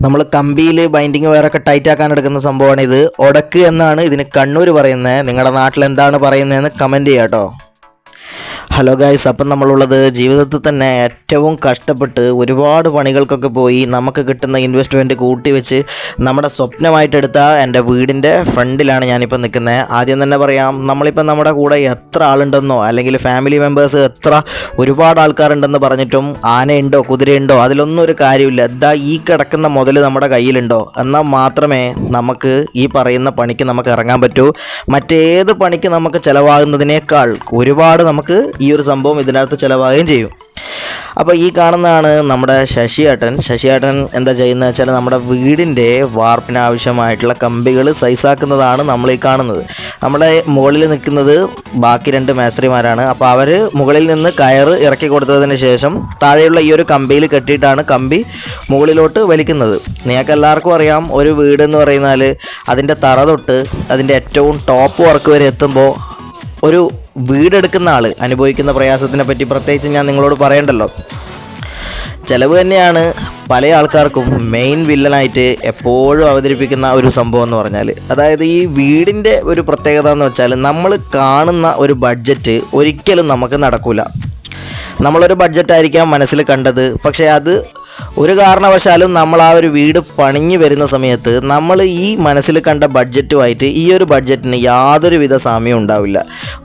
നമ്മൾ കമ്പിയിൽ ബൈൻഡിങ് വയറൊക്കെ ടൈറ്റ് ആക്കാൻ എടുക്കുന്ന സംഭവമാണ് ഇത് ഒടക്ക് എന്നാണ് ഇതിന് കണ്ണൂർ പറയുന്നത്. നിങ്ങളുടെ നാട്ടിൽ എന്താണ് പറയുന്നതെന്ന് കമന്റ് ചെയ്യാം കേട്ടോ ഹലോ ഗായ്സ് അപ്പം നമ്മളുള്ളത് ജീവിതത്തിൽ തന്നെ ഏറ്റവും കഷ്ടപ്പെട്ട് ഒരുപാട് പണികൾക്കൊക്കെ പോയി നമുക്ക് കിട്ടുന്ന ഇൻവെസ്റ്റ്മെന്റ് കൂട്ടി വെച്ച് നമ്മുടെ സ്വപ്നമായിട്ടെടുത്ത എന്റെ വീടിന്റെ ഫ്രണ്ടിലാണ് ഞാനിപ്പോൾ നിൽക്കുന്നത് ആദ്യം തന്നെ പറയാം നമ്മളിപ്പോൾ നമ്മുടെ കൂടെ എത്ര ആളുണ്ടെന്നോ അല്ലെങ്കിൽ ഫാമിലി മെമ്പേഴ്സ് എത്ര ഒരുപാട് ആൾക്കാരുണ്ടെന്ന് പറഞ്ഞിട്ടും ആനയുണ്ടോ കുതിരയുണ്ടോ അതിലൊന്നും ഒരു കാര്യമില്ല. എന്താ ഈ കിടക്കുന്ന മുതൽ നമ്മുടെ കയ്യിലുണ്ടോ? എന്നാൽ മാത്രമേ നമുക്ക് ഈ പറയുന്ന പണിക്ക് നമുക്ക് ഇറങ്ങാൻ പറ്റൂ. മറ്റേത് പണിക്ക് നമുക്ക് ചിലവാകുന്നതിനേക്കാൾ ഒരുപാട് നമുക്ക് ഈ ഒരു സംഭവം ഇതിനകത്ത് ചിലവാകുകയും ചെയ്യും. അപ്പോൾ ഈ കാണുന്നതാണ് നമ്മുടെ ശശിയേട്ടൻ. ശശിയേട്ടൻ എന്താ ചെയ്യുന്നത് വെച്ചാൽ നമ്മുടെ വീടിന്റെ വാർപ്പിന് ആവശ്യമായിട്ടുള്ള കമ്പികൾ സൈസാക്കുന്നതാണ് നമ്മൾ ഈ കാണുന്നത്. നമ്മുടെ മുകളിൽ നിൽക്കുന്നത് ബാക്കി രണ്ട് മേസ്ത്രിമാരാണ്. അപ്പോൾ അവർ മുകളിൽ നിന്ന് കയർ ഇറക്കി കൊടുത്തതിന് ശേഷം താഴെയുള്ള ഈ ഒരു കമ്പിയിൽ കെട്ടിയിട്ടാണ് കമ്പി മുകളിലോട്ട് വലിക്കുന്നത്. നിങ്ങൾക്ക് എല്ലാവർക്കും അറിയാം ഒരു വീട് എന്ന് പറയുന്നാൽ അതിന്റെ തറ തൊട്ട് അതിന്റെ ഏറ്റവും ടോപ്പ് വർക്ക് വരെ എത്തുമ്പോൾ ഒരു വീടെടുക്കുന്ന ആൾ അനുഭവിക്കുന്ന പ്രയാസത്തിനെ പറ്റി പ്രത്യേകിച്ച് ഞാൻ നിങ്ങളോട് പറയണ്ടല്ലോ. ചിലവ് തന്നെയാണ് പല ആൾക്കാർക്കും മെയിൻ വില്ലനായിട്ട് എപ്പോഴും അവതരിപ്പിക്കുന്ന ഒരു സംഭവം എന്ന് പറഞ്ഞാൽ അതായത് ഈ വീടിന്റെ ഒരു പ്രത്യേകത എന്ന് വെച്ചാൽ നമ്മൾ കാണുന്ന ഒരു ബഡ്ജറ്റ് ഒരിക്കലും നമുക്ക് നടക്കില്ല നമ്മളൊരു ബഡ്ജറ്റായിരിക്കാം മനസ്സിൽ കണ്ടത് പക്ഷേ അത് ഒരു കാരണവശാലും നമ്മൾ ആ ഒരു വീട് പണിഞ്ഞു വരുന്ന സമയത്ത് നമ്മൾ ഈ മനസ്സിൽ കണ്ട ബഡ്ജറ്റുമായിട്ട് ഈ ഒരു ബഡ്ജറ്റിന് യാതൊരുവിധ സാമ്യം ഉണ്ടാവില്ല.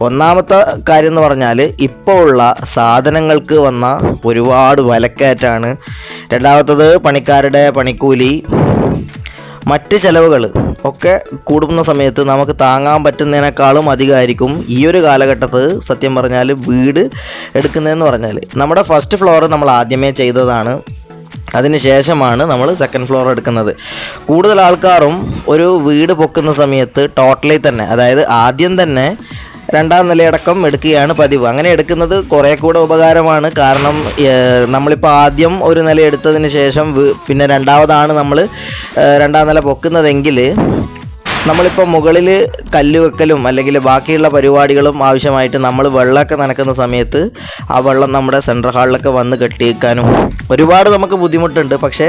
ഒന്നാമത്തെ കാര്യം എന്ന് പറഞ്ഞാൽ ഇപ്പോൾ ഉള്ള സാധനങ്ങൾക്ക് വന്ന ഒരുപാട് വിലക്കയറ്റാണ്. രണ്ടാമത്തത് പണിക്കാരുടെ പണിക്കൂലി മറ്റ് ചിലവുകൾ ഒക്കെ കൂടുന്ന സമയത്ത് നമുക്ക് താങ്ങാൻ പറ്റുന്നതിനേക്കാളും അധികമായിരിക്കും ഈ ഒരു കാലഘട്ടത്ത് സത്യം പറഞ്ഞാൽ വീട് എടുക്കുന്നതെന്ന് പറഞ്ഞാൽ. നമ്മുടെ ഫസ്റ്റ് ഫ്ലോർ നമ്മൾ ആദ്യമേ ചെയ്തതാണ്. അതിന് ശേഷമാണ് നമ്മൾ സെക്കൻഡ് ഫ്ലോർ എടുക്കുന്നത്. കൂടുതൽ ആൾക്കാരും ഒരു വീട് പൊക്കുന്ന സമയത്ത് ടോട്ടലി തന്നെ അതായത് ആദ്യം തന്നെ രണ്ടാം നിലയടക്കം എടുക്കുകയാണ് പതിവ്. അങ്ങനെ എടുക്കുന്നത് കുറേ കൂടെ ഉപകാരമാണ്. കാരണം നമ്മളിപ്പോൾ ആദ്യം ഒരു നില എടുത്തതിന് ശേഷം പിന്നെ രണ്ടാമതാണ് നമ്മൾ രണ്ടാം നില പൊക്കുന്നതെങ്കിൽ നമ്മളിപ്പോൾ മുകളിൽ കല്ല് വെക്കലും അല്ലെങ്കിൽ ബാക്കിയുള്ള പരിപാടികളും ആവശ്യമായിട്ട് നമ്മൾ വെള്ളമൊക്കെ നനക്കുന്ന സമയത്ത് ആ വെള്ളം നമ്മുടെ സെൻട്രൽ ഹാളിലൊക്കെ വന്ന് കെട്ടിയേക്കാനും ഒരുപാട് നമുക്ക് ബുദ്ധിമുട്ടുണ്ട്. പക്ഷേ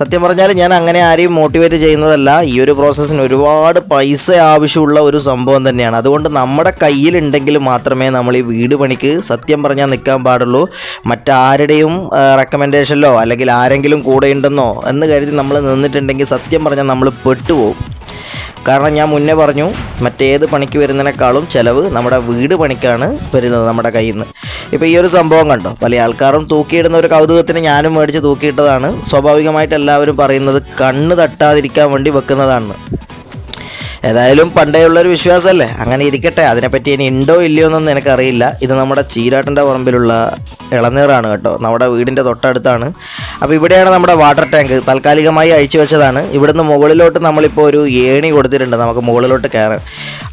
സത്യം പറഞ്ഞാൽ ഞാൻ അങ്ങനെ ആരെയും മോട്ടിവേറ്റ് ചെയ്യുന്നതല്ല. ഈ ഒരു പ്രോസസ്സിന് ഒരുപാട് പൈസ ആവശ്യമുള്ള ഒരു സംഭവം തന്നെയാണ്. അതുകൊണ്ട് നമ്മുടെ കയ്യിലുണ്ടെങ്കിൽ മാത്രമേ നമ്മൾ ഈ വീട് പണിക്ക് സത്യം പറഞ്ഞാൽ നിൽക്കാൻ പാടുള്ളൂ. മറ്റാരുടെയും റെക്കമെൻഡേഷനിലോ അല്ലെങ്കിൽ ആരെങ്കിലും കൂടെ ഉണ്ടെന്നോ എന്ന് കരുതി നമ്മൾ നിന്നിട്ടുണ്ടെങ്കിൽ സത്യം പറഞ്ഞാൽ നമ്മൾ പെട്ടുപോകും. കാരണം ഞാൻ മുന്നേ പറഞ്ഞു മറ്റേത് പണിക്ക് വരുന്നതിനേക്കാളും ചിലവ് നമ്മുടെ വീട് പണിക്കാണ് വരുന്നത് നമ്മുടെ കയ്യിൽ നിന്ന് ഇപ്പോൾ ഈ ഒരു സംഭവം കണ്ടോ? പല ആൾക്കാരും തൂക്കിയിടുന്ന ഒരു കൗതുകത്തിന് ഞാനും മേടിച്ച് തൂക്കിയിട്ടതാണ്. സ്വാഭാവികമായിട്ട് എല്ലാവരും പറയുന്നത് കണ്ണ് തട്ടാതിരിക്കാൻ വേണ്ടി വെക്കുന്നതാണ്. ഏതായാലും പണ്ടേ ഉള്ളൊരു വിശ്വാസമല്ലേ അങ്ങനെ ഇരിക്കട്ടെ. അതിനെപ്പറ്റി ഇനി ഉണ്ടോ ഇല്ലയോ എന്നൊന്നും എനിക്കറിയില്ല. ഇത് നമ്മുടെ ചീരാട്ടന്റെ പറമ്പിലുള്ള ഇളനീറാണ് കേട്ടോ. നമ്മുടെ വീടിന്റെ തൊട്ടടുത്താണ്. അപ്പോൾ ഇവിടെയാണ് നമ്മുടെ വാട്ടർ ടാങ്ക്. താൽക്കാലികമായി അഴിച്ചു വെച്ചതാണ്. ഇവിടുന്ന് മുകളിലോട്ട് നമ്മളിപ്പോൾ ഒരു ഏണി കൊടുത്തിട്ടുണ്ട്. നമുക്ക് മുകളിലോട്ട് കയറാൻ.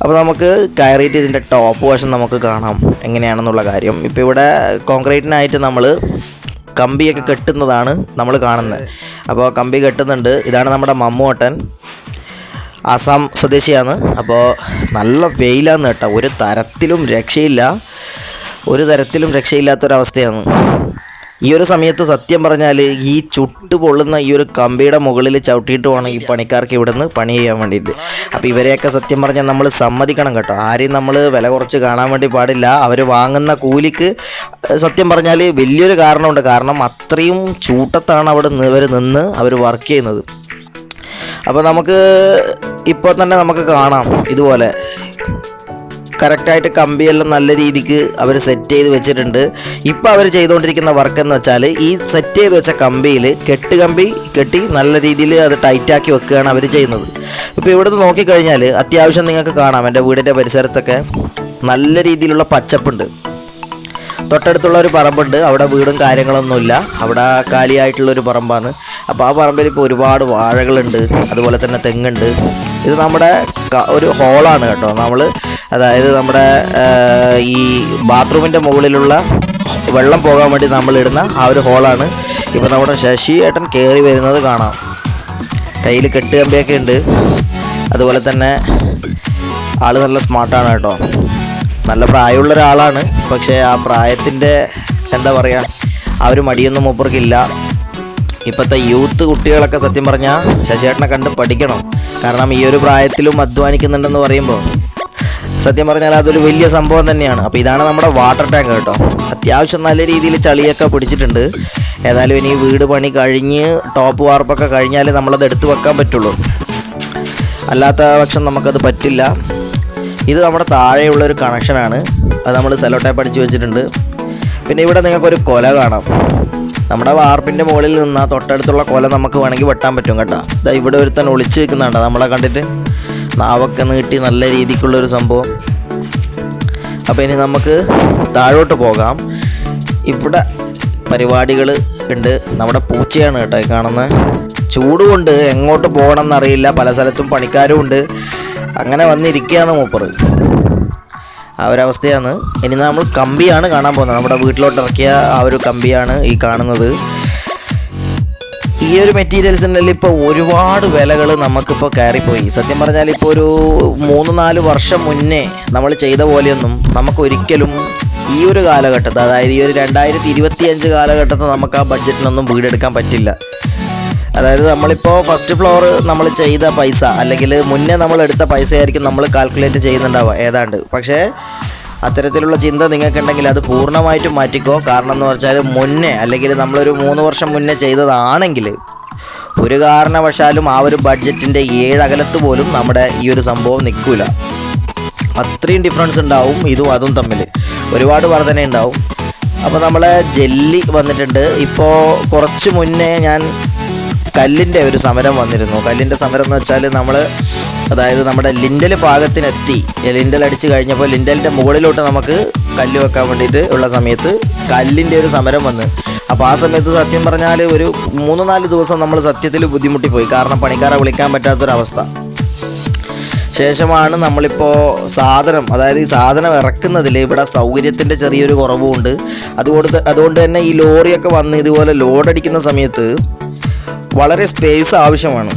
അപ്പോൾ നമുക്ക് കയറിയിട്ട് ഇതിന്റെ ടോപ്പ് വശം നമുക്ക് കാണാം. എങ്ങനെയാണെന്നുള്ള കാര്യം. ഇപ്പോൾ ഇവിടെ കോൺക്രീറ്റിനായിട്ട് നമ്മൾ കമ്പിയൊക്കെ കെട്ടുന്നതാണ് നമ്മൾ കാണുന്നത്. അപ്പോൾ കമ്പി കെട്ടുന്നുണ്ട്. ഇതാണ് നമ്മുടെ മമ്മൂട്ടൻ. ആസാം സ്വദേശിയാണ്. അപ്പോൾ നല്ല വെയിലാണ് കേട്ടോ. ഒരു തരത്തിലും രക്ഷയില്ല. ഒരു തരത്തിലും രക്ഷയില്ലാത്തൊരവസ്ഥയാണ്. ഈ ഒരു സമയത്ത് സത്യം പറഞ്ഞാൽ ഈ ചുട്ട് പൊള്ളുന്ന ഈ ഒരു കമ്പിയുടെ മുകളിൽ ചവിട്ടിയിട്ട് വേണം ഈ പണിക്കാർക്ക് ഇവിടുന്ന് പണി ചെയ്യാൻ വേണ്ടിയിട്ട്. അപ്പോൾ ഇവരെയൊക്കെ സത്യം പറഞ്ഞാൽ നമ്മൾ സമ്മതിക്കണം കേട്ടോ. ആരെയും നമ്മൾ വില കുറച്ച് കാണാൻ വേണ്ടി പാടില്ല. അവർ വാങ്ങുന്ന കൂലിക്ക് സത്യം പറഞ്ഞാൽ വലിയൊരു കാരണമുണ്ട്. കാരണം അത്രയും ചൂട്ടത്താണ് അവിടെ ഇവർ നിന്ന് അവർ വർക്ക് ചെയ്യുന്നത്. അപ്പോൾ നമുക്ക് ഇപ്പോൾ തന്നെ നമുക്ക് കാണാം ഇതുപോലെ. കറക്റ്റായിട്ട് കമ്പിയെല്ലാം നല്ല രീതിക്ക് അവർ സെറ്റ് ചെയ്ത് വെച്ചിട്ടുണ്ട്. ഇപ്പോൾ അവർ ചെയ്തുകൊണ്ടിരിക്കുന്ന വർക്ക് എന്ന് വെച്ചാൽ ഈ സെറ്റ് ചെയ്ത് വെച്ച കമ്പിയിൽ കെട്ട് കമ്പി കെട്ടി നല്ല രീതിയിൽ അത് ടൈറ്റാക്കി വെക്കുകയാണ് അവർ ചെയ്യുന്നത്. ഇപ്പോൾ ഇവിടുന്ന് നോക്കിക്കഴിഞ്ഞാൽ അത്യാവശ്യം നിങ്ങൾക്ക് കാണാം. എന്റെ വീടിന്റെ പരിസരത്തൊക്കെ നല്ല രീതിയിലുള്ള പച്ചപ്പുണ്ട്. തൊട്ടടുത്തുള്ള ഒരു പറമ്പുണ്ട്. അവിടെ വീടും കാര്യങ്ങളൊന്നുമില്ല. അവിടെ കാലിയായിട്ടുള്ള ഒരു പറമ്പാണ്. അപ്പോൾ ആ പറമ്പിൽ ഇപ്പോൾ ഒരുപാട് വാഴകളുണ്ട്. അതുപോലെ തന്നെ തെങ്ങുണ്ട്. ഇത് നമ്മുടെ ഒരു ഹോളാണ് കേട്ടോ. നമ്മൾ അതായത് നമ്മുടെ ഈ ബാത്റൂമിന്റെ മുകളിലുള്ള വെള്ളം പോകാൻ വേണ്ടി നമ്മളിടുന്ന ആ ഒരു ഹോളാണ്. ഇപ്പോൾ നമ്മുടെ ശശി ഏട്ടൻ കയറി വരുന്നത് കാണാം. കയ്യിൽ കെട്ടുകമ്പിയൊക്കെ ഉണ്ട്. അതുപോലെ തന്നെ ആൾ നല്ല സ്മാർട്ടാണ് കേട്ടോ. നല്ല പ്രായമുള്ള ഒരാളാണ്. പക്ഷേ ആ പ്രായത്തിന്റെ എന്താ പറയുക ആ ഒരു മടിയൊന്നും മൂപ്പർക്കില്ല ഇപ്പോഴത്തെ യൂത്ത് കുട്ടികളൊക്കെ സത്യം പറഞ്ഞാൽ ശശിയേട്ടനെ കണ്ട് പഠിക്കണം. കാരണം ഈ ഒരു പ്രായത്തിലും അധ്വാനിക്കുന്നുണ്ടെന്ന് പറയുമ്പോൾ സത്യം പറഞ്ഞാൽ അതൊരു വലിയ സംഭവം തന്നെയാണ്. അപ്പോൾ ഇതാണ് നമ്മുടെ വാട്ടർ ടാങ്ക് കേട്ടോ. അത്യാവശ്യം നല്ല രീതിയിൽ ചളിയൊക്കെ പിടിച്ചിട്ടുണ്ട്. ഏതായാലും ഇനി വീട് പണി കഴിഞ്ഞ് ടോപ്പ് വാർപ്പൊക്കെ കഴിഞ്ഞാൽ നമ്മളത് എടുത്തു വെക്കാൻ പറ്റുള്ളൂ. അല്ലാത്ത പക്ഷം നമുക്കത് പറ്റില്ല. ഇത് നമ്മുടെ താഴെയുള്ള ഒരു കണക്ഷനാണ് അത് നമ്മൾ സെലോ ടൈപ്പ് അടിച്ച് വെച്ചിട്ടുണ്ട്. പിന്നെ ഇവിടെ നിങ്ങൾക്കൊരു കൊല കാണാം. നമ്മുടെ വാർപ്പിന്റെ മുകളിൽ നിന്ന് തൊട്ടടുത്തുള്ള കൊല നമുക്ക് വേണമെങ്കിൽ വെട്ടാൻ പറ്റും കേട്ടോ. ഇതാ ഇവിടെ ഒരുത്തൻ ഒളിച്ചു വെക്കുന്നുണ്ടോ നമ്മളെ കണ്ടിട്ട് നാവൊക്കെ നീട്ടി നല്ല രീതിക്കുള്ളൊരു സംഭവം. അപ്പോൾ ഇനി നമുക്ക് താഴോട്ട് പോകാം. ഇവിടെ പരിപാടികൾ ഉണ്ട്. നമ്മുടെ പൂച്ചയാണ് കേട്ടോ കാണുന്നത് ചൂട് കൊണ്ട് എങ്ങോട്ട് പോകണം എന്നറിയില്ല പല സ്ഥലത്തും പണിക്കാരും ഉണ്ട്. അങ്ങനെ വന്നിരിക്കുകയാണ് മൂപ്പറ്. ആ ഒരവസ്ഥയാണ് ഇനി നമ്മൾ കമ്പിയാണ് കാണാൻ പോകുന്നത്. നമ്മുടെ വീട്ടിലോട്ട് ഇറക്കിയ ആ ഒരു കമ്പിയാണ് ഈ കാണുന്നത്. ഈ ഒരു മെറ്റീരിയൽസിന്റെ ഇപ്പോൾ ഒരുപാട് വിലകൾ നമുക്കിപ്പോൾ കയറിപ്പോയി. സത്യം പറഞ്ഞാൽ ഇപ്പോൾ ഒരു മൂന്ന് നാല് വർഷം മുന്നേ നമ്മൾ ചെയ്ത പോലെയൊന്നും നമുക്കൊരിക്കലും ഈ ഒരു കാലഘട്ടത്ത് അതായത് ഈ ഒരു രണ്ടായിരത്തി ഇരുപത്തി അഞ്ച് കാലഘട്ടത്ത് നമുക്ക് ആ ബഡ്ജറ്റിനൊന്നും വീടെടുക്കാൻ പറ്റില്ല. അതായത് നമ്മളിപ്പോൾ ഫസ്റ്റ് ഫ്ലോർ നമ്മൾ ചെയ്ത പൈസ അല്ലെങ്കിൽ മുന്നേ നമ്മൾ എടുത്ത പൈസ ആയിരിക്കും നമ്മൾ കാൽക്കുലേറ്റ് ചെയ്യുന്നുണ്ടാവുക ഏതാണ്ട്. പക്ഷേ അത്തരത്തിലുള്ള ചിന്ത നിങ്ങൾക്കുണ്ടെങ്കിൽ അത് പൂർണമായിട്ടും മാറ്റിക്കോ. കാരണം എന്ന് പറഞ്ഞാൽ മുന്നേ അല്ലെങ്കിൽ നമ്മളൊരു മൂന്ന് വർഷം മുന്നേ ചെയ്തതാണെങ്കിൽ ഒരു കാരണവശാലും ആ ഒരു ബഡ്ജറ്റിന്റെ ഏഴകലത്ത് പോലും നമ്മുടെ ഈ ഒരു സംഭവം നിൽക്കില്ല അത്രയും ഡിഫറൻസ് ഉണ്ടാവും ഇതും അതും തമ്മിൽ ഒരുപാട് വർധന ഉണ്ടാവും അപ്പോൾ നമ്മളെ ജെല്ലി വന്നിട്ടുണ്ട്. ഇപ്പോൾ കുറച്ച് മുന്നേ ഞാൻ കല്ലിന്റെ ഒരു സമരം വന്നിരുന്നു. കല്ലിന്റെ സമരം എന്ന് വെച്ചാൽ നമ്മൾ അതായത് നമ്മുടെ ലിൻഡൽ പാകത്തിനെത്തി ലിൻഡൽ അടിച്ച് കഴിഞ്ഞപ്പോൾ ലിൻഡലിന്റെ മുകളിലോട്ട് നമുക്ക് കല്ല് വെക്കാൻ വേണ്ടിയിട്ട് ഉള്ള സമയത്ത് കല്ലിന്റെ ഒരു സമരം വന്ന്. അപ്പോൾ ആ സമയത്ത് സത്യം പറഞ്ഞാൽ ഒരു മൂന്ന് നാല് ദിവസം നമ്മൾ സത്യത്തിൽ ബുദ്ധിമുട്ടിപ്പോയി കാരണം പണിക്കാരെ വിളിക്കാൻ പറ്റാത്തൊരവസ്ഥ. ശേഷമാണ് നമ്മളിപ്പോൾ സാധനം അതായത് ഈ സാധനം ഇറക്കുന്നതിൽ ഇവിടെ സൗകര്യത്തിന്റെ ചെറിയൊരു കുറവുമുണ്ട് അതുകൊണ്ട് അതുകൊണ്ട് തന്നെ ഈ ലോറിയൊക്കെ വന്ന് ഇതുപോലെ ലോഡടിക്കുന്ന സമയത്ത് വളരെ സ്പേസ് ആവശ്യമാണ്.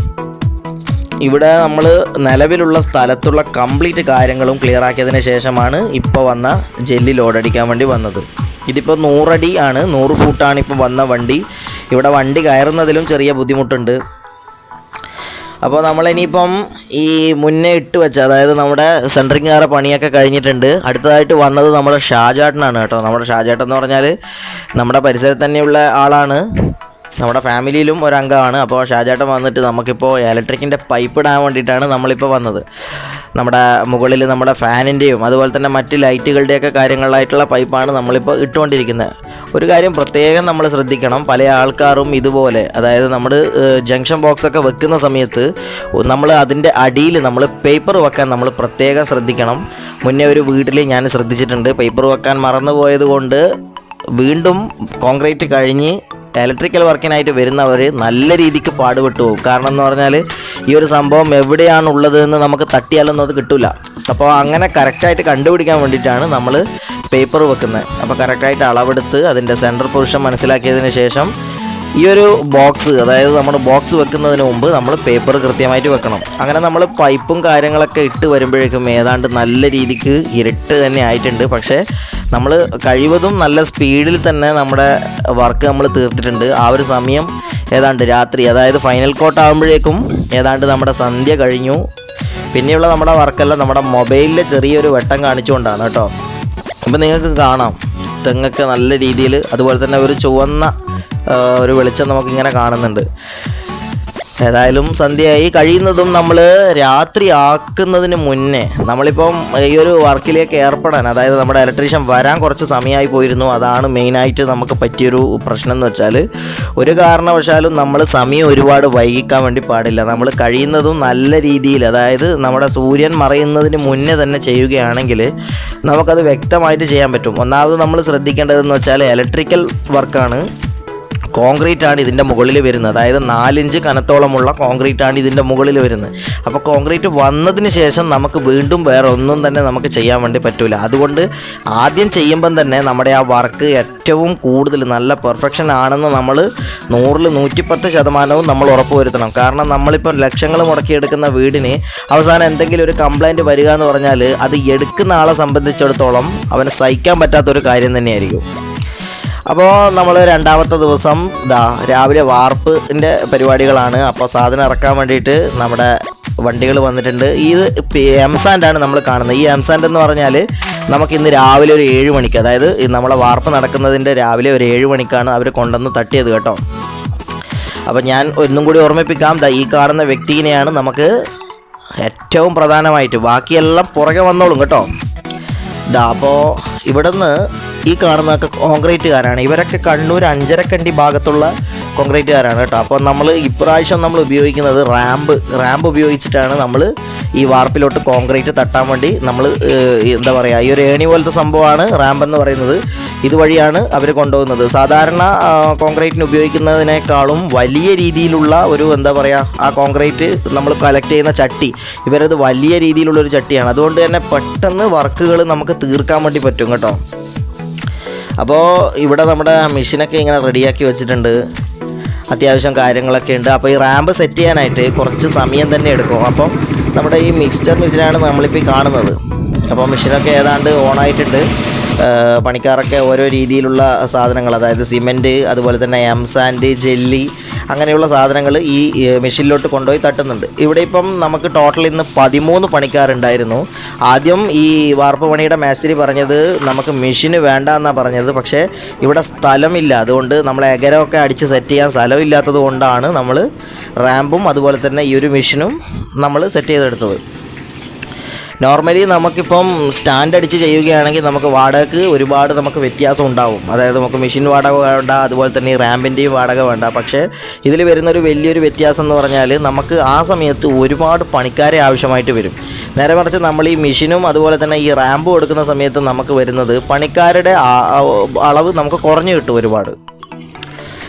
ഇവിടെ നമ്മൾ നിലവിലുള്ള സ്ഥലത്തുള്ള കംപ്ലീറ്റ് കാര്യങ്ങളും ക്ലിയർ ആക്കിയതിന് ശേഷമാണ് ഇപ്പോൾ വന്ന ജെല്ലി ലോഡടിക്കാൻ വേണ്ടി വന്നത്. ഇതിപ്പോൾ നൂറടി ആണ് നൂറ് ഫൂട്ടാണ് ഇപ്പോൾ വന്ന വണ്ടി. ഇവിടെ വണ്ടി കയറുന്നതിലും ചെറിയ ബുദ്ധിമുട്ടുണ്ട്. അപ്പോൾ നമ്മളിനിയിപ്പം ഈ മുന്നേ ഇട്ട് വെച്ച അതായത് നമ്മുടെ സെൻട്രിങ് കാറ പണിയൊക്കെ കഴിഞ്ഞിട്ടുണ്ട്. അടുത്തതായിട്ട് വന്നത് നമ്മുടെ ഷാജാട്ടനാണ് കേട്ടോ. നമ്മുടെ ഷാജാട്ടൻ എന്ന് പറഞ്ഞാൽ നമ്മുടെ പരിസരത്ത് തന്നെയുള്ള ആളാണ്. നമ്മുടെ ഫാമിലിയിലും ഒരു അംഗമാണ് അപ്പോൾ ഷാജേട്ടൻ വന്നിട്ട് നമുക്കിപ്പോൾ ഇലക്ട്രിക്കിന്റെ പൈപ്പ് ഇടാൻ വേണ്ടിയിട്ടാണ് നമ്മളിപ്പോൾ വന്നത്. നമ്മുടെ മുകളിൽ നമ്മുടെ ഫാനിന്റെയും അതുപോലെ തന്നെ മറ്റ് ലൈറ്റുകളുടെയൊക്കെ കാര്യങ്ങളായിട്ടുള്ള പൈപ്പാണ് നമ്മളിപ്പോൾ ഇട്ടുകൊണ്ടിരിക്കുന്നത്. ഒരു കാര്യം പ്രത്യേകം നമ്മൾ ശ്രദ്ധിക്കണം. പല ആൾക്കാരും ഇതുപോലെ അതായത് നമ്മൾ ജംഗ്ഷൻ ബോക്സ് ഒക്കെ വെക്കുന്ന സമയത്ത് നമ്മൾ അതിന്റെ അടിയിൽ നമ്മൾ പേപ്പർ വെക്കാൻ നമ്മൾ പ്രത്യേകം ശ്രദ്ധിക്കണം. മുന്നേ ഒരു വീട്ടിൽ ഞാൻ ശ്രദ്ധിച്ചിട്ടുണ്ട്. പേപ്പർ വെക്കാൻ മറന്നുപോയത് കൊണ്ട് വീണ്ടും കോൺക്രീറ്റ് കഴിഞ്ഞ് ഇലക്ട്രിക്കൽ വർക്കിനായിട്ട് വരുന്നവർ നല്ല രീതിക്ക് പാടുപെട്ടു പോകും. കാരണം എന്ന് പറഞ്ഞാൽ ഈ ഒരു സംഭവം എവിടെയാണ് ഉള്ളത് എന്ന് നമുക്ക് തട്ടിയാലൊന്നും അത് കിട്ടില്ല അപ്പോൾ അങ്ങനെ കറക്റ്റായിട്ട് കണ്ടുപിടിക്കാൻ വേണ്ടിയിട്ടാണ് നമ്മൾ പേപ്പർ വെക്കുന്നത് അപ്പോൾ കറക്റ്റായിട്ട് അളവെടുത്ത് അതിന്റെ സെന്റർ പൊസിഷൻ മനസ്സിലാക്കിയതിന് ശേഷം ഈ ഒരു ബോക്സ് അതായത് നമ്മൾ ബോക്സ് വെക്കുന്നതിന് മുമ്പ് നമ്മൾ പേപ്പർ കൃത്യമായിട്ട് വെക്കണം. അങ്ങനെ നമ്മൾ പൈപ്പും കാര്യങ്ങളൊക്കെ ഇട്ട് വരുമ്പോഴേക്കും ഏതാണ്ട് നല്ല രീതിക്ക് ഇരട്ട് തന്നെ ആയിട്ടുണ്ട്. പക്ഷേ നമ്മൾ കഴിവതും നല്ല സ്പീഡിൽ തന്നെ നമ്മുടെ വർക്ക് നമ്മൾ തീർത്തിട്ടുണ്ട്. ആ ഒരു സമയം ഏതാണ്ട് രാത്രി അതായത് ഫൈനൽ കോട്ട് ആകുമ്പോഴേക്കും ഏതാണ്ട് നമ്മുടെ സന്ധ്യ കഴിഞ്ഞു. പിന്നെയുള്ള നമ്മുടെ വർക്കെല്ലാം നമ്മുടെ മൊബൈലിലെ ചെറിയൊരു വെട്ടം കാണിച്ചുകൊണ്ടാണ് കേട്ടോ. അപ്പോൾ നിങ്ങൾക്ക് കാണാം. തെങ്ങൊക്കെ നല്ല രീതിയിൽ അതുപോലെ തന്നെ ഒരു ചുവന്ന ഒരു വെളിച്ചം നമുക്കിങ്ങനെ കാണുന്നുണ്ട്. ഏതായാലും സന്ധ്യയായി. കഴിയുന്നതും നമ്മൾ രാത്രി ആക്കുന്നതിന് മുന്നേ നമ്മളിപ്പം ഈ ഒരു വർക്കിലേക്ക് ഏർപ്പെടാൻ അതായത് നമ്മുടെ ഇലക്ട്രീഷ്യൻ വരാൻ കുറച്ച് സമയമായി പോയിരുന്നു. അതാണ് മെയിനായിട്ട് നമുക്ക് പറ്റിയൊരു പ്രശ്നം എന്ന് വെച്ചാൽ ഒരു കാരണവശാലും നമ്മൾ സമയം ഒരുപാട് വൈകിക്കാൻ വേണ്ടി പാടില്ല. നമ്മൾ കഴിയുന്നതും നല്ല രീതിയിൽ അതായത് നമ്മുടെ സൂര്യൻ മറയുന്നതിന് മുന്നേ തന്നെ ചെയ്യുകയാണെങ്കിൽ നമുക്കത് വ്യക്തമായിട്ട് ചെയ്യാൻ പറ്റും. ഒന്നാമത് നമ്മൾ ശ്രദ്ധിക്കേണ്ടതെന്ന് വെച്ചാൽ ഇലക്ട്രിക്കൽ വർക്കാണ് കോൺക്രീറ്റ് ആണ് ഇതിന്റെ മുകളിൽ വരുന്നത്. അതായത് നാലിഞ്ച് കനത്തോളമുള്ള കോൺക്രീറ്റ് ആണ് ഇതിന്റെ മുകളിൽ വരുന്നത്. അപ്പോൾ കോൺക്രീറ്റ് വന്നതിന് ശേഷം നമുക്ക് വീണ്ടും വേറെ ഒന്നും തന്നെ നമുക്ക് ചെയ്യാൻ വേണ്ടി പറ്റില്ല അതുകൊണ്ട് ആദ്യം ചെയ്യുമ്പം തന്നെ നമ്മുടെ ആ വർക്ക് ഏറ്റവും കൂടുതൽ നല്ല പെർഫെക്ഷൻ ആണെന്ന് നമ്മൾ നൂറിൽ നൂറ്റിപ്പത്ത് ശതമാനവും നമ്മൾ ഉറപ്പുവരുത്തണം കാരണം നമ്മളിപ്പോൾ ലക്ഷങ്ങൾ മുടക്കിയെടുക്കുന്ന വീടിന് അവസാനം എന്തെങ്കിലും ഒരു കംപ്ലൈന്റ് വരിക എന്ന് പറഞ്ഞാൽ അത് എടുക്കുന്ന ആളെ സംബന്ധിച്ചിടത്തോളം അവന് സഹിക്കാൻ പറ്റാത്തൊരു കാര്യം തന്നെയായിരിക്കും. അപ്പോൾ നമ്മൾ രണ്ടാമത്തെ ദിവസം ഇതാ രാവിലെ വാർപ്പിന്റെ പരിപാടികളാണ്. അപ്പോൾ സാധനം ഇറക്കാൻ വേണ്ടിയിട്ട് നമ്മുടെ വണ്ടികൾ വന്നിട്ടുണ്ട്. ഇത് എംസാൻഡാണ് നമ്മൾ കാണുന്നത്. ഈ എംസാൻഡ് എന്ന് പറഞ്ഞാൽ നമുക്ക് ഇന്ന് രാവിലെ ഒരു ഏഴ് മണിക്ക് അതായത് നമ്മളെ വാർപ്പ് നടക്കുന്നതിന്റെ രാവിലെ ഒരു ഏഴ് മണിക്കാണ് അവർ കൊണ്ടുവന്ന് തട്ടിയത് കേട്ടോ. അപ്പോൾ ഞാൻ ഒന്നും കൂടി ഓർമ്മിപ്പിക്കാം. ഈ കാണുന്ന വ്യക്തിനെയാണ് നമുക്ക് ഏറ്റവും പ്രധാനമായിട്ട് ബാക്കിയെല്ലാം പുറകെ വന്നോളും കേട്ടോ. ഇതാ അപ്പോൾ ഇവിടുന്ന് ഈ കാണുന്നതൊക്കെ കോൺക്രീറ്റുകാരാണ്. ഇവരൊക്കെ കണ്ണൂർ അഞ്ചരക്കണ്ടി ഭാഗത്തുള്ള കോൺക്രീറ്റുകാരാണ് കേട്ടോ. അപ്പോൾ നമ്മൾ ഇപ്രാവശ്യം നമ്മൾ ഉപയോഗിക്കുന്നത് റാമ്പ്. റാമ്പ് ഉപയോഗിച്ചിട്ടാണ് നമ്മൾ ഈ വാർപ്പിലോട്ട് കോൺക്രീറ്റ് തട്ടാൻ വേണ്ടി നമ്മൾ എന്താ പറയുക ഈ ഒരു ഏണി പോലത്തെ സംഭവമാണ് റാമ്പ് എന്ന് പറയുന്നത്. ഇതുവഴിയാണ് അവർ കൊണ്ടുപോകുന്നത്. സാധാരണ കോൺക്രീറ്റിന് ഉപയോഗിക്കുന്നതിനേക്കാളും വലിയ രീതിയിലുള്ള ഒരു എന്താ പറയുക ആ കോൺക്രീറ്റ് നമ്മൾ കളക്ട് ചെയ്യുന്ന ചട്ടി ഇവരത് വലിയ രീതിയിലുള്ളൊരു ചട്ടിയാണ്. അതുകൊണ്ട് തന്നെ പെട്ടെന്ന് വർക്കുകൾ നമുക്ക് തീർക്കാൻ വേണ്ടി പറ്റും കേട്ടോ. അപ്പോൾ ഇവിടെ നമ്മുടെ മെഷീനൊക്കെ ഇങ്ങനെ റെഡിയാക്കി വെച്ചിട്ടുണ്ട്. അത്യാവശ്യം കാര്യങ്ങളൊക്കെ ഉണ്ട്. അപ്പോൾ ഈ റാമ്പ് സെറ്റ് ചെയ്യാനായിട്ട് കുറച്ച് സമയം തന്നെ എടുക്കും. അപ്പോൾ നമ്മുടെ ഈ മിക്സ്ചർ മെഷീനാണ് നമ്മളിപ്പോൾ കാണുന്നത്. അപ്പോൾ മെഷീനൊക്കെ ഏതാണ്ട് ഓണായിട്ടുണ്ട് പണിക്കാരൊക്കെ ഓരോ രീതിയിലുള്ള സാധനങ്ങൾ അതായത് സിമെന്റ് അതുപോലെ തന്നെ എം സാൻഡ് ജെല്ലി അങ്ങനെയുള്ള സാധനങ്ങൾ ഈ മെഷീനിലോട്ട് കൊണ്ടുപോയി തട്ടുന്നുണ്ട്. ഇവിടെ ഇപ്പം നമുക്ക് ടോട്ടൽ ഇന്ന് പതിമൂന്ന് പണിക്കാരുണ്ടായിരുന്നു. ആദ്യം ഈ വാർപ്പ് പണിയുടെ മേസ്തിരി പറഞ്ഞത് നമുക്ക് മെഷീന് വേണ്ട എന്നാണ് പറഞ്ഞത്. പക്ഷേ ഇവിടെ സ്ഥലമില്ല. അതുകൊണ്ട് നമ്മൾ എകരമൊക്കെ അടിച്ച് സെറ്റ് ചെയ്യാൻ സ്ഥലമില്ലാത്തത് കൊണ്ടാണ് നമ്മൾ റാമ്പും അതുപോലെ തന്നെ ഈ ഒരു മെഷീനും നമ്മൾ സെറ്റ് ചെയ്തെടുത്തത്. നോർമലി നമുക്കിപ്പം സ്റ്റാൻഡ് അടിച്ച് ചെയ്യുകയാണെങ്കിൽ നമുക്ക് വാടകയ്ക്ക് ഒരുപാട് നമുക്ക് വ്യത്യാസം ഉണ്ടാവും. അതായത് നമുക്ക് മെഷീൻ വാടക വേണ്ട അതുപോലെ തന്നെ ഈ റാമ്പിന്റെയും വാടക വേണ്ട. പക്ഷേ ഇതിൽ വരുന്നൊരു വലിയൊരു വ്യത്യാസം എന്ന് പറഞ്ഞാൽ നമുക്ക് ആ സമയത്ത് ഒരുപാട് പണിക്കാരെ ആവശ്യമായിട്ട് വരും. നേരെ മറിച്ച് നമ്മൾ ഈ മെഷീനും അതുപോലെ തന്നെ ഈ റാമ്പും എടുക്കുന്ന സമയത്ത് നമുക്ക് വരുന്നത് പണിക്കാരുടെ അളവ് നമുക്ക് കുറഞ്ഞു കിട്ടും ഒരുപാട്.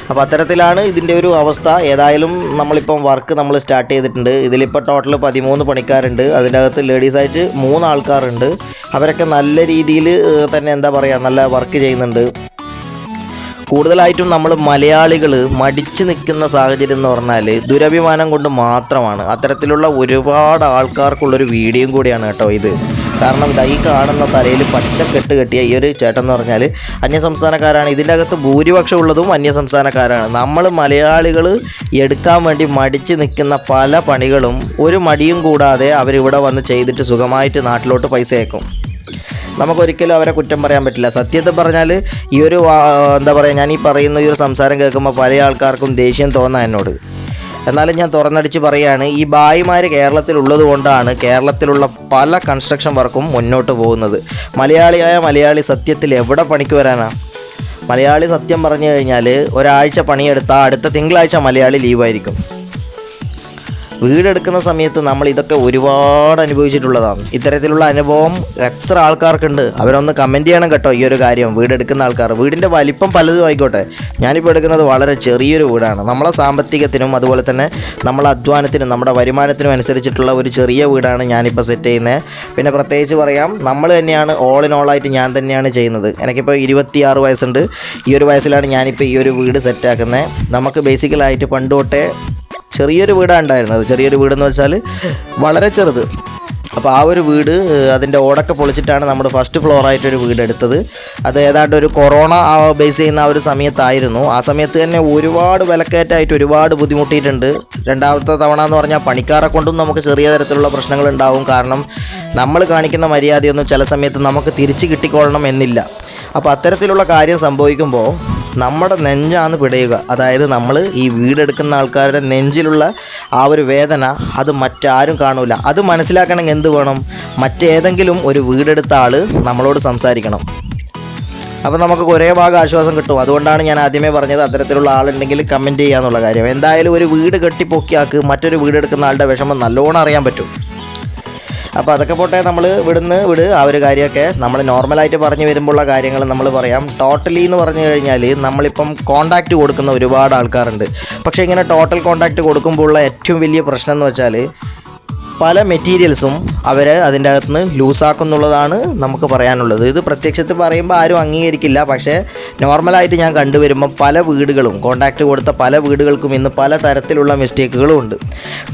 അപ്പോൾ അത്തരത്തിലാണ് ഇതിന്റെ ഒരു അവസ്ഥ. ഏതായാലും നമ്മളിപ്പം വർക്ക് നമ്മൾ സ്റ്റാർട്ട് ചെയ്തിട്ടുണ്ട്. ഇതിലിപ്പോൾ ടോട്ടൽ പതിമൂന്ന് പണിക്കാരുണ്ട്. അതിന്റെ അകത്ത് ലേഡീസായിട്ട് മൂന്ന് ആൾക്കാരുണ്ട് അവരൊക്കെ നല്ല രീതിയിൽ തന്നെ എന്താ പറയുക നല്ല വർക്ക് ചെയ്യുന്നുണ്ട്. കൂടുതലായിട്ടും നമ്മൾ മലയാളികൾ മടിച്ചു നിൽക്കുന്ന സാഹചര്യം എന്ന് പറഞ്ഞാൽ ദുരഭിമാനം കൊണ്ട് മാത്രമാണ്. അത്തരത്തിലുള്ള ഒരുപാട് ആൾക്കാർക്കുള്ളൊരു വീഡിയോയും കൂടിയാണ് കേട്ടോ ഇത്. കാരണം ഇതാ ഈ കാണുന്ന തലയിൽ പച്ചക്കെട്ട് കെട്ടിയ ഈ ഒരു ചേട്ടൻ എന്ന് പറഞ്ഞാൽ അന്യസംസ്ഥാനക്കാരാണ്. ഇതിന്റെ അകത്ത് ഭൂരിപക്ഷം ഉള്ളതും അന്യസംസ്ഥാനക്കാരാണ്. നമ്മൾ മലയാളികൾ എടുക്കാൻ വേണ്ടി മടിച്ച് നിൽക്കുന്ന പല പണികളും ഒരു മടിയും കൂടാതെ അവരിവിടെ വന്ന് ചെയ്തിട്ട് സുഖമായിട്ട് നാട്ടിലോട്ട് പൈസ അയക്കും. നമുക്കൊരിക്കലും അവരെ കുറ്റം പറയാൻ പറ്റില്ല. സത്യത്തിൽ പറഞ്ഞാൽ ഈ ഒരു എന്താ പറയുക ഞാൻ ഈ പറയുന്ന ഈ ഒരു സംസാരം കേൾക്കുമ്പോൾ പല ആൾക്കാർക്കും ദേഷ്യം തോന്നാം എന്നോട്. എന്നാലും ഞാൻ തുറന്നടിച്ച് പറയുകയാണ് ഈ ബായിമാർ കേരളത്തിലുള്ളത് കൊണ്ടാണ് കേരളത്തിലുള്ള പല കൺസ്ട്രക്ഷൻ വർക്കും മുന്നോട്ട് പോകുന്നത്. മലയാളിയായ മലയാളി സത്യത്തിൽ എവിടെ പണിക്ക് വരാനാ? മലയാളി സത്യം പറഞ്ഞു കഴിഞ്ഞാൽ ഒരാഴ്ച പണിയെടുത്താൽ അടുത്ത തിങ്കളാഴ്ച മലയാളി ലീവായിരിക്കും വീടെടുക്കുന്ന സമയത്ത് നമ്മൾ ഇതൊക്കെ ഒരുപാട് അനുഭവിച്ചിട്ടുള്ളതാണ്. ഇത്തരത്തിലുള്ള അനുഭവം എത്ര ആൾക്കാർക്കുണ്ട്? അവരൊന്ന് കമന്റ് ചെയ്യണം കേട്ടോ ഈ ഒരു കാര്യം. വീടെടുക്കുന്ന ആൾക്കാർ. വീടിന്റെ വലിപ്പം പലതും ആയിക്കോട്ടെ. ഞാനിപ്പോൾ എടുക്കുന്നത് വളരെ ചെറിയൊരു വീടാണ്. നമ്മളെ സാമ്പത്തികത്തിനും അതുപോലെ തന്നെ നമ്മളെ അധ്വാനത്തിനും നമ്മുടെ വരുമാനത്തിനും അനുസരിച്ചിട്ടുള്ള ഒരു ചെറിയ വീടാണ് ഞാനിപ്പോൾ സെറ്റ് ചെയ്യുന്നത് പിന്നെ പ്രത്യേകിച്ച് പറയാം നമ്മൾ തന്നെയാണ് ഓൾ ഇൻ ഓൾ ആയിട്ട് ഞാൻ തന്നെയാണ് ചെയ്യുന്നത്. എനിക്കിപ്പോൾ ഇരുപത്തിയാറ് വയസ്സുണ്ട്. ഈ ഒരു വയസ്സിലാണ് ഞാനിപ്പോൾ ഈ ഒരു വീട് സെറ്റാക്കുന്നത് നമുക്ക് ബേസിക്കലായിട്ട് പണ്ട് തൊട്ടേ ചെറിയൊരു വീടാണ് ഉണ്ടായിരുന്നത്. ചെറിയൊരു വീടെന്ന് വെച്ചാൽ വളരെ ചെറുത്. അപ്പോൾ ആ ഒരു വീട് അതിന്റെ ഓടൊക്കെ പൊളിച്ചിട്ടാണ് നമ്മൾ ഫസ്റ്റ് ഫ്ലോറായിട്ട് ഒരു വീട് എടുത്തത്. അത് ഏതാണ്ട് ഒരു കൊറോണ ബേസ് ചെയ്യുന്ന ആ ഒരു സമയത്തായിരുന്നു. ആ സമയത്ത് തന്നെ ഒരുപാട് വിലക്കയറ്റായിട്ട് ഒരുപാട് ബുദ്ധിമുട്ടിയിട്ടുണ്ട്. രണ്ടാമത്തെ തവണ എന്ന് പറഞ്ഞാൽ പണിക്കാരെ കൊണ്ടും നമുക്ക് ചെറിയ തരത്തിലുള്ള പ്രശ്നങ്ങൾ ഉണ്ടാവും. കാരണം നമ്മൾ കാണിക്കുന്ന മര്യാദയൊന്നും ചില സമയത്ത് നമുക്ക് തിരിച്ച് കിട്ടിക്കൊള്ളണം എന്നില്ല. അപ്പോൾ അത്തരത്തിലുള്ള കാര്യം സംഭവിക്കുമ്പോൾ നമ്മുടെ നെഞ്ചാണ് പിടയുക. അതായത് നമ്മൾ ഈ വീടെടുക്കുന്ന ആൾക്കാരുടെ നെഞ്ചിലുള്ള ആ ഒരു വേദന അത് മറ്റാരും കാണൂല. അത് മനസ്സിലാക്കണമെങ്കിൽ എന്ത് വേണം? മറ്റേതെങ്കിലും ഒരു വീടെടുത്ത ആൾ നമ്മളോട് സംസാരിക്കണം. അപ്പോൾ നമുക്ക് കുറേ ഭാഗം ആശ്വാസം കിട്ടും. അതുകൊണ്ടാണ് ഞാൻ ആദ്യമേ പറഞ്ഞത് അത്തരത്തിലുള്ള ആളുണ്ടെങ്കിൽ കമന്റ് ചെയ്യാന്നുള്ള കാര്യം. എന്തായാലും ഒരു വീട് കെട്ടിപ്പൊക്കിയാക്ക് മറ്റൊരു വീടെടുക്കുന്ന ആളുടെ വിഷമം നല്ലോണം അറിയാൻ പറ്റും. അപ്പോൾ അതൊക്കെ പോട്ടെ നമ്മൾ വിടുന്ന് വിട്. ആ ഒരു കാര്യമൊക്കെ നമ്മൾ നോർമലായിട്ട് പറഞ്ഞു വരുമ്പോഴുള്ള കാര്യങ്ങൾ നമ്മൾ പറയാം. ടോട്ടലി എന്ന് പറഞ്ഞു കഴിഞ്ഞാൽ നമ്മളിപ്പം കോണ്ടാക്റ്റ് കൊടുക്കുന്ന ഒരുപാട് ആൾക്കാരുണ്ട്. പക്ഷേ ഇങ്ങനെ ടോട്ടൽ കോണ്ടാക്റ്റ് കൊടുക്കുമ്പോഴുള്ള ഏറ്റവും വലിയ പ്രശ്നം എന്ന് വെച്ചാൽ പല മെറ്റീരിയൽസും അവർ അതിന്റെ അകത്തുനിന്ന് ലൂസാക്കുന്നുള്ളതാണ് നമുക്ക് പറയാനുള്ളത്. ഇത് പ്രത്യക്ഷത്തിൽ പറയുമ്പോൾ ആരും അംഗീകരിക്കില്ല. പക്ഷേ നോർമലായിട്ട് ഞാൻ കണ്ടുവരുമ്പോൾ പല വീടുകളും കോണ്ടാക്റ്റ് കൊടുത്ത പല വീടുകൾക്കും ഇന്ന് പല തരത്തിലുള്ള മിസ്റ്റേക്കുകളും ഉണ്ട്.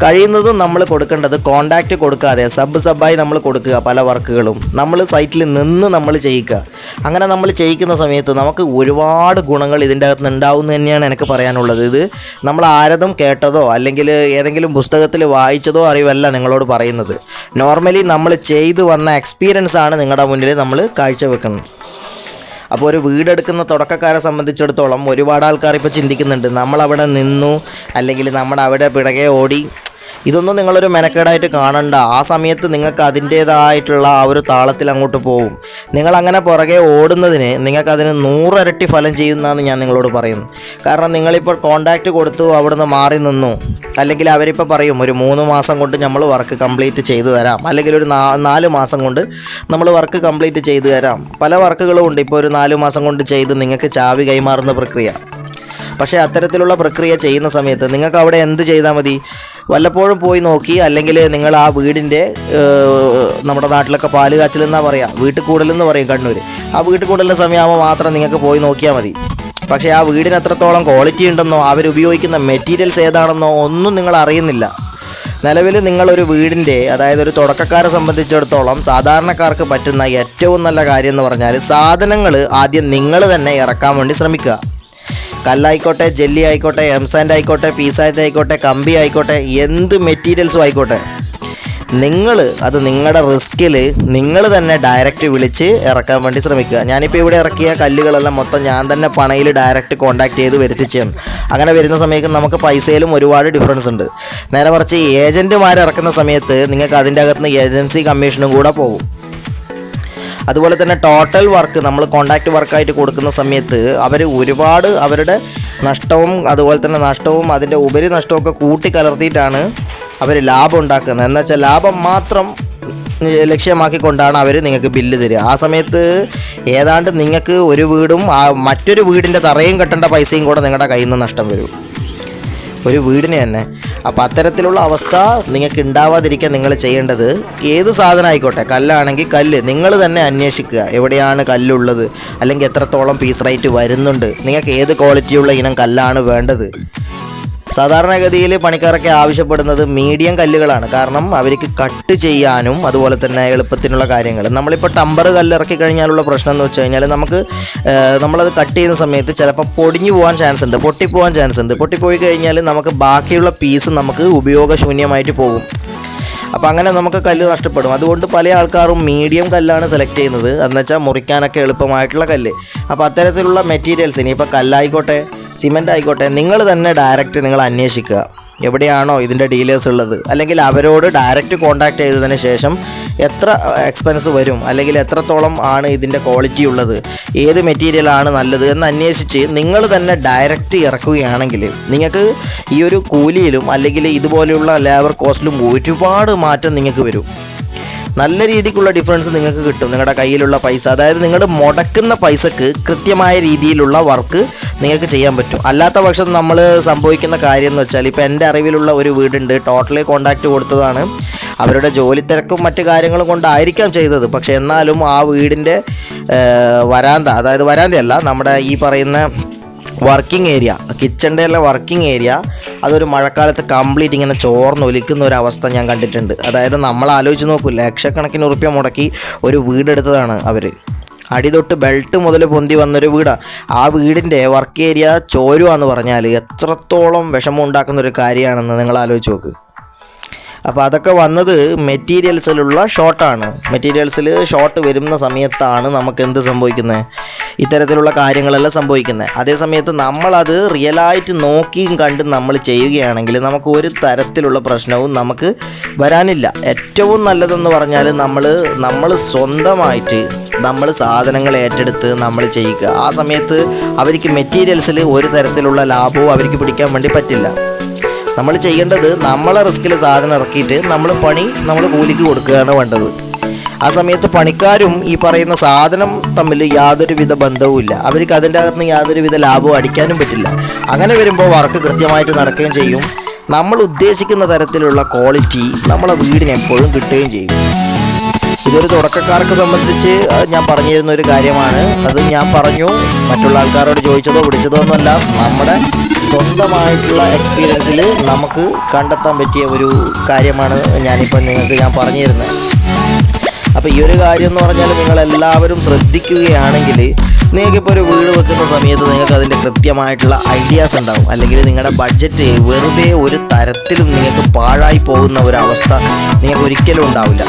കഴിയുന്നതും നമ്മൾ കൊടുക്കേണ്ടത് കോണ്ടാക്റ്റ് കൊടുക്കാതെ സബ് സബായി നമ്മൾ കൊടുക്കുക പല വർക്കുകളും. നമ്മൾ സൈറ്റിൽ നിന്ന് നമ്മൾ ചെയ്യിക്കുക. അങ്ങനെ നമ്മൾ ചെയ്യിക്കുന്ന സമയത്ത് നമുക്ക് ഒരുപാട് ഗുണങ്ങൾ ഇതിന്റെ അകത്ത് ഉണ്ടാവും തന്നെയാണ് എനിക്ക് പറയാനുള്ളത്. ഇത് നമ്മൾ ആരതും കേട്ടതോ അല്ലെങ്കിൽ ഏതെങ്കിലും പുസ്തകത്തിൽ വായിച്ചതോ അറിവല്ല നിങ്ങളോട് പറയുന്നത്. നോർമലി നമ്മൾ ചെയ്തു വന്ന എക്സ്പീരിയൻസ് ആണ് നിങ്ങളുടെ മുന്നിൽ നമ്മൾ കാഴ്ചവെക്കുന്നത്. അപ്പോൾ ഒരു വീടെടുക്കുന്ന തുടക്കക്കാരെ സംബന്ധിച്ചിടത്തോളം ഒരുപാട് ആൾക്കാർ ഇപ്പോൾ ചിന്തിക്കുന്നുണ്ട്. നമ്മളവിടെ നിന്നു അല്ലെങ്കിൽ നമ്മുടെ അവിടെ പിറകെ ഓടി ഇതൊന്നും നിങ്ങളൊരു മെനക്കേടായിട്ട് കാണണ്ട. ആ സമയത്ത് നിങ്ങൾക്ക് അതിന്റേതായിട്ടുള്ള ആ ഒരു താളത്തിൽ അങ്ങോട്ട് പോകും നിങ്ങൾ അങ്ങനെ പുറകെ ഓടുന്നതിന് നിങ്ങൾക്ക് അതിന് നൂറരട്ടി ഫലം ചെയ്യുന്നതെന്ന് ഞാൻ നിങ്ങളോട് പറയുന്നു കാരണം നിങ്ങളിപ്പോൾ കോണ്ടാക്റ്റ് കൊടുത്തു അവിടുന്ന് മാറി നിന്നു. അല്ലെങ്കിൽ അവരിപ്പോൾ പറയും ഒരു മൂന്ന് മാസം കൊണ്ട് നമ്മൾ വർക്ക് കംപ്ലീറ്റ് ചെയ്തു തരാം. അല്ലെങ്കിൽ ഒരു നാല് മാസം കൊണ്ട് നമ്മൾ വർക്ക് കംപ്ലീറ്റ് ചെയ്തു തരാം. പല വർക്കുകളും ഉണ്ട്. ഇപ്പോൾ ഒരു നാല് മാസം കൊണ്ട് ചെയ്ത് നിങ്ങൾക്ക് ചാവി കൈമാറുന്ന പ്രക്രിയ. പക്ഷേ അത്തരത്തിലുള്ള പ്രക്രിയ ചെയ്യുന്ന സമയത്ത് നിങ്ങൾക്ക് അവിടെ എന്ത് ചെയ്താൽ മതി? വല്ലപ്പോഴും പോയി നോക്കി അല്ലെങ്കിൽ നിങ്ങൾ ആ വീടിന്റെ നമ്മുടെ നാട്ടിലൊക്കെ പാൽ കാച്ചിലെന്നാ പറയാം വീട്ടിൽ കൂടലെന്ന് പറയും കണ്ണൂർ ആ വീട്ടിൽ കൂടലിന്റെ സമയമാകുമ്പോൾ മാത്രം നിങ്ങൾക്ക് പോയി നോക്കിയാൽ മതി. പക്ഷേ ആ വീടിന് എത്രത്തോളം ക്വാളിറ്റി ഉണ്ടെന്നോ അവരുപയോഗിക്കുന്ന മെറ്റീരിയൽസ് ഏതാണെന്നോ ഒന്നും നിങ്ങൾ അറിയുന്നില്ല. നിലവിൽ നിങ്ങളൊരു വീടിന്റെ അതായത് ഒരു തുടക്കക്കാരെ സംബന്ധിച്ചിടത്തോളം സാധാരണക്കാർക്ക് പറ്റുന്ന ഏറ്റവും നല്ല കാര്യം എന്ന് പറഞ്ഞാൽ സാധനങ്ങൾ ആദ്യം നിങ്ങൾ തന്നെ ഇറക്കാൻ വേണ്ടി ശ്രമിക്കുക. കല്ലായിക്കോട്ടെ ജെല്ലി ആയിക്കോട്ടെ എംസാൻഡ് ആയിക്കോട്ടെ പീസാൻഡ് ആയിക്കോട്ടെ കമ്പി ആയിക്കോട്ടെ. എന്ത് മെറ്റീരിയൽസും ആയിക്കോട്ടെ നിങ്ങൾ അത് നിങ്ങളുടെ റിസ്കിൽ നിങ്ങൾ തന്നെ ഡയറക്റ്റ് വിളിച്ച് ഇറക്കാൻ വേണ്ടി ശ്രമിക്കുക. ഞാനിപ്പോൾ ഇവിടെ ഇറക്കിയ കല്ലുകളെല്ലാം മൊത്തം ഞാൻ തന്നെ പണയിൽ ഡയറക്റ്റ് കോൺടാക്ട് ചെയ്ത് വരുത്തിച്ചാണ് അങ്ങനെ വരുന്ന സമയത്ത് നമുക്ക് പൈസയിലും ഒരുപാട് ഡിഫറൻസ് ഉണ്ട്. നേരെ മറിച്ച് ഏജന്റുമാർ ഇറക്കുന്ന സമയത്ത് നിങ്ങൾക്ക് അതിന്റെ അകത്തുനിന്ന് ഏജൻസി കമ്മീഷനും കൂടെ പോകും. അതുപോലെ തന്നെ ടോട്ടൽ വർക്ക് നമ്മൾ കോണ്ടാക്ട് വർക്കായിട്ട് കൊടുക്കുന്ന സമയത്ത് അവർ ഒരുപാട് അവരുടെ നഷ്ടവും അതുപോലെ തന്നെ നഷ്ടവും അതിന്റെ ഉപരി നഷ്ടമൊക്കെ കൂട്ടിക്കലർത്തിയിട്ടാണ് അവർ ലാഭം ഉണ്ടാക്കുന്നത്. എന്ന് വെച്ചാൽ ലാഭം മാത്രം ലക്ഷ്യമാക്കിക്കൊണ്ടാണ് അവർ നിങ്ങൾക്ക് ബില്ല് തരിക. ആ സമയത്ത് ഏതാണ്ട് നിങ്ങൾക്ക് ഒരു വീടും ആ മറ്റൊരു വീടിന്റെ തറയും കെട്ടേണ്ട പൈസയും കൂടെ നിങ്ങളുടെ കയ്യിൽ നിന്ന് നഷ്ടം വരും. ഒരു വീടിന് തന്നെ. അപ്പോൾ അത്തരത്തിലുള്ള അവസ്ഥ നിങ്ങൾക്ക് ഉണ്ടാവാതിരിക്കാൻ നിങ്ങൾ ചെയ്യേണ്ടത് ഏത് സാധനം ആയിക്കോട്ടെ കല്ലാണെങ്കിൽ കല്ല്. നിങ്ങൾ തന്നെ അന്വേഷിക്കുക എവിടെയാണ് കല്ലുള്ളത് അല്ലെങ്കിൽ എത്രത്തോളം പീസ് റേറ്റ് വരുന്നുണ്ട്. നിങ്ങൾക്ക് ഏത് ക്വാളിറ്റിയുള്ള ഇനം കല്ലാണ് വേണ്ടത്. സാധാരണഗതിയിൽ പണിക്കാരൊക്കെ ആവശ്യപ്പെടുന്നത് മീഡിയം കല്ലുകളാണ്. കാരണം അവർക്ക് കട്ട് ചെയ്യാനും അതുപോലെ തന്നെ എളുപ്പത്തിനുള്ള കാര്യങ്ങൾ. നമ്മളിപ്പോൾ ടമ്പർ കല്ല് ഇറക്കി കഴിഞ്ഞാലുള്ള പ്രശ്നം എന്ന് വെച്ച് കഴിഞ്ഞാൽ നമുക്ക് നമ്മളത് കട്ട് ചെയ്യുന്ന സമയത്ത് ചിലപ്പോൾ പൊടിഞ്ഞു പോകാൻ ചാൻസ് ഉണ്ട് പൊട്ടിപ്പോകാൻ ചാൻസ് ഉണ്ട്. പൊട്ടിപ്പോയി കഴിഞ്ഞാൽ നമുക്ക് ബാക്കിയുള്ള പീസ് നമുക്ക് ഉപയോഗശൂന്യമായിട്ട് പോകും. അപ്പോൾ അങ്ങനെ നമുക്ക് കല്ല് നഷ്ടപ്പെടും. അതുകൊണ്ട് പല ആൾക്കാരും മീഡിയം കല്ലാണ് സെലക്ട് ചെയ്യുന്നത്. എന്നുവെച്ചാൽ മുറിക്കാനൊക്കെ എളുപ്പമായിട്ടുള്ള കല്ല്. അപ്പോൾ അത്തരത്തിലുള്ള മെറ്റീരിയൽസ് ഇനിയിപ്പോൾ കല്ലായിക്കോട്ടെ സിമെന്റ് ആയിക്കോട്ടെ നിങ്ങൾ തന്നെ ഡയറക്റ്റ് നിങ്ങൾ അന്വേഷിക്കുക. എവിടെയാണോ ഇതിന്റെ ഡീലേഴ്സ് ഉള്ളത്. അല്ലെങ്കിൽ അവരോട് ഡയറക്റ്റ് കോൺടാക്ട് ചെയ്തതിന് ശേഷം എത്ര എക്സ്പെൻസ് വരും. അല്ലെങ്കിൽ എത്രത്തോളം ആണ് ഇതിന്റെ ക്വാളിറ്റി ഉള്ളത്. ഏത് മെറ്റീരിയലാണ് നല്ലത് എന്ന് അന്വേഷിച്ച് നിങ്ങൾ തന്നെ ഡയറക്റ്റ് ഇറക്കുകയാണെങ്കിൽ നിങ്ങൾക്ക് ഈ ഒരു കൂലിയിലും അല്ലെങ്കിൽ ഇതുപോലെയുള്ള ലേബർ കോസ്റ്റിലും ഒരുപാട് മാറ്റം നിങ്ങൾക്ക് വരും. നല്ല രീതിക്കുള്ള ഡിഫറൻസ് നിങ്ങൾക്ക് കിട്ടും. നിങ്ങളുടെ കയ്യിലുള്ള പൈസ. അതായത് നിങ്ങൾ മുടക്കുന്ന പൈസക്ക് കൃത്യമായ രീതിയിലുള്ള വർക്ക് നിങ്ങൾക്ക് ചെയ്യാൻ പറ്റും. അല്ലാത്ത പക്ഷം നമ്മൾ സംഭവിക്കുന്ന കാര്യം എന്ന് വെച്ചാൽ ഇപ്പോൾ എന്റെ അറിവിലുള്ള ഒരു വീടുണ്ട്. ടോട്ടലി കോണ്ടാക്ട് കൊടുത്തതാണ്. അവരുടെ ജോലി തിരക്കും മറ്റു കാര്യങ്ങളും കൊണ്ടായിരിക്കാം ചെയ്തത്. പക്ഷേ എന്നാലും ആ വീടിന്റെ വരാന്ത അതായത് വരാന്തയല്ല നമ്മുടെ ഈ പറയുന്ന വർക്കിംഗ് ഏരിയ കിച്ചന്റെ എല്ലാം വർക്കിംഗ് ഏരിയ അതൊരു മഴക്കാലത്ത് കംപ്ലീറ്റ് ഇങ്ങനെ ചോർന്ന് ഒലിക്കുന്ന ഒരു അവസ്ഥ ഞാൻ കണ്ടിട്ടുണ്ട്. അതായത് നമ്മൾ ആലോചിച്ച് നോക്കൂ ലക്ഷക്കണക്കിന് ഉറുപ്പ്യ മുടക്കി ഒരു വീടെടുത്തതാണ് അവർ അടി തൊട്ട് ബെൽറ്റ് മുതൽ പൊന്തി വന്നൊരു വീടാണ് ആ വീടിന്റെ വർക്ക് ഏരിയ ചോരുവാന്ന് പറഞ്ഞാൽ എത്രത്തോളം വിഷമം ഉണ്ടാക്കുന്ന ഒരു കാര്യമാണെന്ന് നിങ്ങൾ ആലോചിച്ച് നോക്ക്. അപ്പോൾ അതൊക്കെ വന്നത് മെറ്റീരിയൽസിലുള്ള ഷോർട്ടാണ് മെറ്റീരിയൽസിൽ ഷോർട്ട് വരുന്ന സമയത്താണ് നമുക്ക് എന്ത് സംഭവിക്കുന്നത് ഇത്തരത്തിലുള്ള കാര്യങ്ങളെല്ലാം സംഭവിക്കുന്നത് അതേസമയത്ത് നമ്മളത് റിയലായിട്ട് നോക്കിയും കണ്ടും നമ്മൾ ചെയ്യുകയാണെങ്കിൽ നമുക്ക് ഒരു തരത്തിലുള്ള പ്രശ്നവും നമുക്ക് വരാനില്ല. ഏറ്റവും നല്ലതെന്ന് പറഞ്ഞാൽ നമ്മൾ നമ്മൾ സ്വന്തമായിട്ട് നമ്മൾ സാധനങ്ങൾ ഏറ്റെടുത്ത് നമ്മൾ ചെയ്യുക. ആ സമയത്ത് അവർക്ക് മെറ്റീരിയൽസിൽ ഒരു തരത്തിലുള്ള ലാഭവും അവർക്ക് പിടിക്കാൻ വേണ്ടി പറ്റില്ല. നമ്മൾ ചെയ്യേണ്ടത് നമ്മളെ റിസ്കിൽ സാധനം ഇറക്കിയിട്ട് നമ്മൾ പണി നമ്മൾ കൂലിക്ക് കൊടുക്കുകയാണ് വേണ്ടത്. ആ സമയത്ത് പണിക്കാരും ഈ പറയുന്ന സാധനം തമ്മിൽ യാതൊരുവിധ ബന്ധവുമില്ല. അവർക്ക് അതിന്റെ അകത്ത് യാതൊരു യാതൊരുവിധ ലാഭവും അടിക്കാനും പറ്റില്ല. അങ്ങനെ വരുമ്പോൾ വർക്ക് കൃത്യമായിട്ട് നടക്കുകയും ചെയ്യും. നമ്മൾ ഉദ്ദേശിക്കുന്ന തരത്തിലുള്ള ക്വാളിറ്റി നമ്മളെ വീടിന് എപ്പോഴും കിട്ടുകയും ചെയ്യും. ഇതൊരു തുടക്കക്കാർക്ക് സംബന്ധിച്ച് ഞാൻ പറഞ്ഞു തരുന്ന ഒരു കാര്യമാണ്. അത് ഞാൻ പറഞ്ഞു മറ്റുള്ള ആൾക്കാരോട് ചോദിച്ചതോ വിളിച്ചതോ ഒന്നുമല്ല. നമ്മുടെ സ്വന്തമായിട്ടുള്ള എക്സ്പീരിയൻസിൽ നമുക്ക് കണ്ടെത്താൻ പറ്റിയ ഒരു കാര്യമാണ് ഞാനിപ്പോൾ നിങ്ങൾക്ക് ഞാൻ പറഞ്ഞു തരുന്നത് അപ്പോൾ ഈ ഒരു കാര്യം എന്ന് പറഞ്ഞാൽ നിങ്ങൾ എല്ലാവരും ശ്രദ്ധിക്കുകയാണെങ്കിൽ നിങ്ങൾക്കിപ്പോൾ ഒരു വീട് വെക്കുന്ന സമയത്ത് നിങ്ങൾക്ക് അതിന്റെ കൃത്യമായിട്ടുള്ള ഐഡിയാസ് ഉണ്ടാവും. അല്ലെങ്കിൽ നിങ്ങളുടെ ബഡ്ജറ്റ് വെറുതെ ഒരു തരത്തിലും നിങ്ങൾക്ക് പാഴായി പോകുന്ന ഒരവസ്ഥ നിങ്ങൾക്ക് ഒരിക്കലും ഉണ്ടാവില്ല.